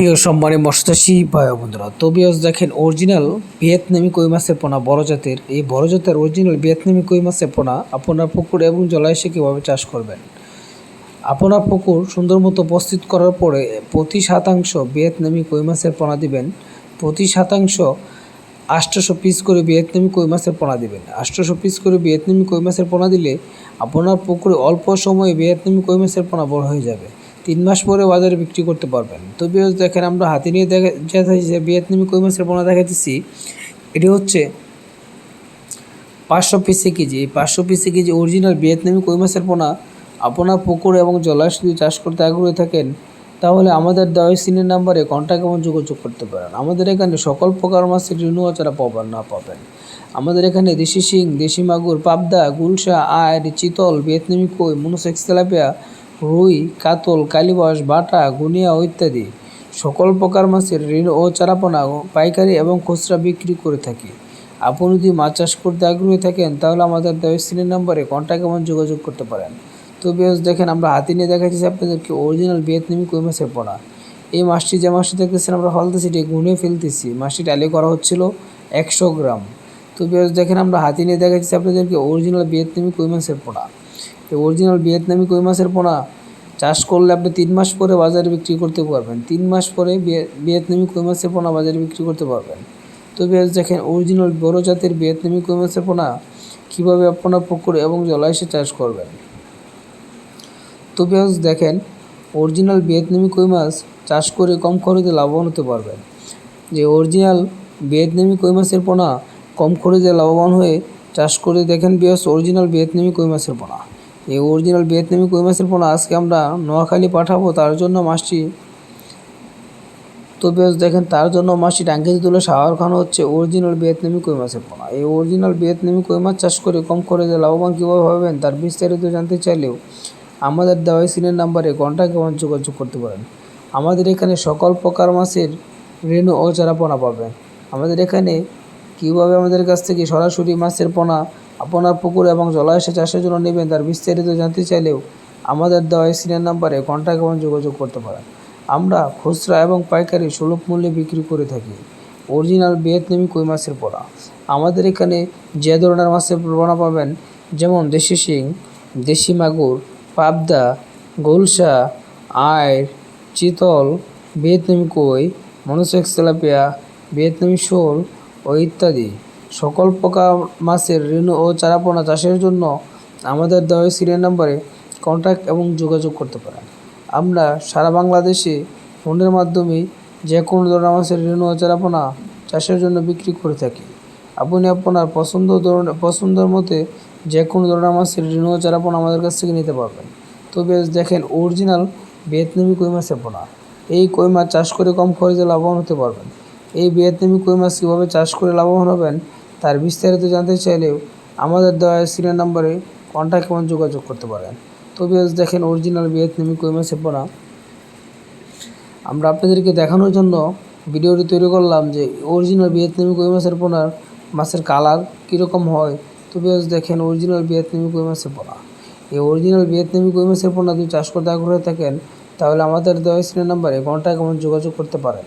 প্রিয় সম্মানী মৎস্যচাষী ভাই বন্ধুরা, তো বিয়স দেখেন অরিজিনাল ভিয়েতনামি কই মাছের পোনা, বড় জাতের, এই বড় জাতের অরিজিনাল ভিয়েতনামি কই মাছের পোনা আপনার পুকুর এবং জলাশয়ে কীভাবে চাষ করবেন? আপনার পুকুর সুন্দর মতো প্রস্তুত করার পরে প্রতি শতাংশ ভিয়েতনামি কই মাছের পোনা দিবেন, প্রতি শতাংশ আষ্টশো পিস করে ভিয়েতনামি কই মাছের পোনা দিবেন। আষ্টশো পিস করে ভিয়েতনামি কই মাছের পোনা দিলে আপনার পুকুরে অল্প সময়ে ভিয়েতনামি কই মাছের পোনা বড় হয়ে যাবে। তিন মাস পরে বাজারে বিক্রি করতে পারবেন। তো দেখেন, আমরা হাতে নিয়ে দেখা দেখাচ্ছি যে ভিয়েতনামি কই মাছের পোনা দেখাচ্ছি এটি হচ্ছে পাঁচশো পিসে কেজি। এই পাঁচশো পিসে কেজি অরিজিনাল ভিয়েতনামি কই মাছের পোনা আপনার পুকুর এবং জলাশয় যদি চাষ করতে আগ্রহী থাকেন, তাহলে আমাদের দেওয়া সিনের নাম্বারে কন্ট্যাক্ট এবং যোগাযোগ করতে পারেন। আমাদের এখানে সকল প্রকার মাছের ঋণও ছাড়া পাবেন না পাবেন। আমাদের এখানে দেশি শিং, দেশি মাগুর, পাবদা, গুলশা আয় চিতল, ভিয়েতনামি কই, মনোসেক্স তেলাপিয়া রুই, কাতল, কালিবাস, বাটা, গুনিয়া ইত্যাদি। সকল প্রকার মাছের ঋণ ও চারাপোনা, পাইকারি এবং খুচরা বিক্রি করে থাকি। আপনি যদি মাছ চাষ করতে আগ্রহী থাকেন, তাহলে আমাদের দেওয়া সিনের নাম্বারে কন্ট্যাক্ট এবং যোগাযোগ করতে পারেন। তো বেশ দেখেন, আমরা হাতে নিয়ে দেখাচ্ছি আপনাদেরকে অরিজিনাল ভিয়েতনামি কই মাছের পোনা। এই মাছটি যে মাছটি দেখতেছেন, আমরা ফলতেছি এটি গুনে ফেলতেছি। মাছটি টালি করা হচ্ছিল একশো গ্রাম। তো বেশ দেখেন, আমরা হাতে নিয়ে দেখাচ্ছি আপনাদেরকে অরিজিনাল ভিয়েতনামি কই মাছের পোনা। অরিজিনাল ভিয়েতনামি কই মাছের পোনা? চাষ করলে আপনি তিন মাস পরে বাজারে বিক্রি করতে পারবেন। তিন মাস পরে ভিয়ে- ভিয়েতনামি কই মাছের পোনা বাজারে বিক্রি করতে পারবেন। তো দেখেন অরিজিনাল বড় জাতের ভিয়েতনামি কই মাছের পোনা কীভাবে আপনার পুকুর এবং জলাশয়ে চাষ করবেন। তো দেখেন অরিজিনাল ভিয়েতনামি কই মাছ চাষ করে কম খরচে লাভবান হতে পারবেন। যে অরিজিনাল ভিয়েতনামি কই মাছের পোনা কম খরচে লাভবান হয়ে চাষ করে দেখেন, বেশ অরিজিনাল ভিয়েতনামি কই মাছের পোনা। এই অরিজিনাল ভিয়েতনামি কই মাছের পোনা আজকে আমরা নোয়াখালী পাঠাবো, তার জন্য মাছটি তো বেশ দেখেন, তার জন্য মাছটি ট্যাঙ্কিতে তুলে সাওয়ার খাওয়ানো হচ্ছে অরিজিনাল ভিয়েতনামি কই মাছের পোনা এই অরিজিনাল ভিয়েতনামি কই মাছ চাষ করে কম খরচে লাভবান কীভাবে হবেন, তার বিস্তারিত জানতে চাইলেও আমাদের দেওয়া সিনের নাম্বারে কন্ট্যাক্ট এবং যোগাযোগ করতে পারেন। আমাদের এখানে সকল প্রকার মাছের রেণু ও চারা পোনা পাবেন। আমাদের এখানে কীভাবে আমাদের কাছ থেকে সরাসরি মাছের পোনা আপনার পুকুর এবং জলাশয় চাষের জন্য নেবেন। তার বিস্তারিত জানতে চাইলেও আমাদের দেওয়া সিনের নাম্বারে কন্ট্যাক্ট এবং যোগাযোগ করতে পারেন। আমরা খুচরা এবং পাইকারি সুলভ মূল্যে বিক্রি করে থাকি। অরিজিনাল ভিয়েতনামি কই মাছের পোনা আমাদের এখানে যে ধরনের মাছের পোনা পাবেন, যেমন দেশি শিং, দেশি মাগুর, পাবদা, গোলসা আয় চিতল, ভিয়েতনামি কই, মনোসেক্স তেলাপিয়া, ভিয়েতনামি শোল ও ইত্যাদি। সকল প্রকার মাছের ঋণ ও চারাপোনা চাষের জন্য আমাদের দেওয়া সিরিয়াল নম্বরে কন্ট্যাক্ট এবং যোগাযোগ করতে পারেন। আমরা সারা বাংলাদেশে ফোনের মাধ্যমে যে কোনো ধরনের মাছের ঋণ ও চারাপোনা চাষের জন্য বিক্রি করে থাকি। আপনি আপনার পছন্দ ধরনের পছন্দের মতে যে কোনো ধরনের মাছের ঋণ ও চারাপোনা আমাদের কাছ থেকে নিতে পারবেন। তবে দেখেন অরিজিনাল ভিয়েতনামি কই মাছের পোনা। এই কই মাছ চাষ করে কম খরচে লাভবান হতে পারবেন। এই ভিয়েতনামি কই মাছ কীভাবে চাষ করে লাভবান হবেন তার বিস্তারিত জানতে চাইলেও আমাদের দেওয়া সিরিয়াল নাম্বারে কন্ট্যাক্ট এবং যোগাযোগ করতে পারেন। তো বেশ দেখেন অরিজিনাল ভিয়েতনামি কই মাছের পোনা আমরা আপনাদেরকে দেখানোর জন্য ভিডিওটি তৈরি করলাম যে অরিজিনাল ভিয়েতনামি কই মাছের পোনার মাছের কালার কীরকম হয়। তো বেশ দেখেন অরিজিনাল ভিয়েতনামি কই মাছের পোনা এই অরিজিনাল ভিয়েতনামি কই মাছের পোনা যদি চাষ করতে আগ্রহী থাকেন, তাহলে আমাদের দেওয়া স্ক্রিন নাম্বারে কন্ট্যাক্ট এবং যোগাযোগ করতে পারেন।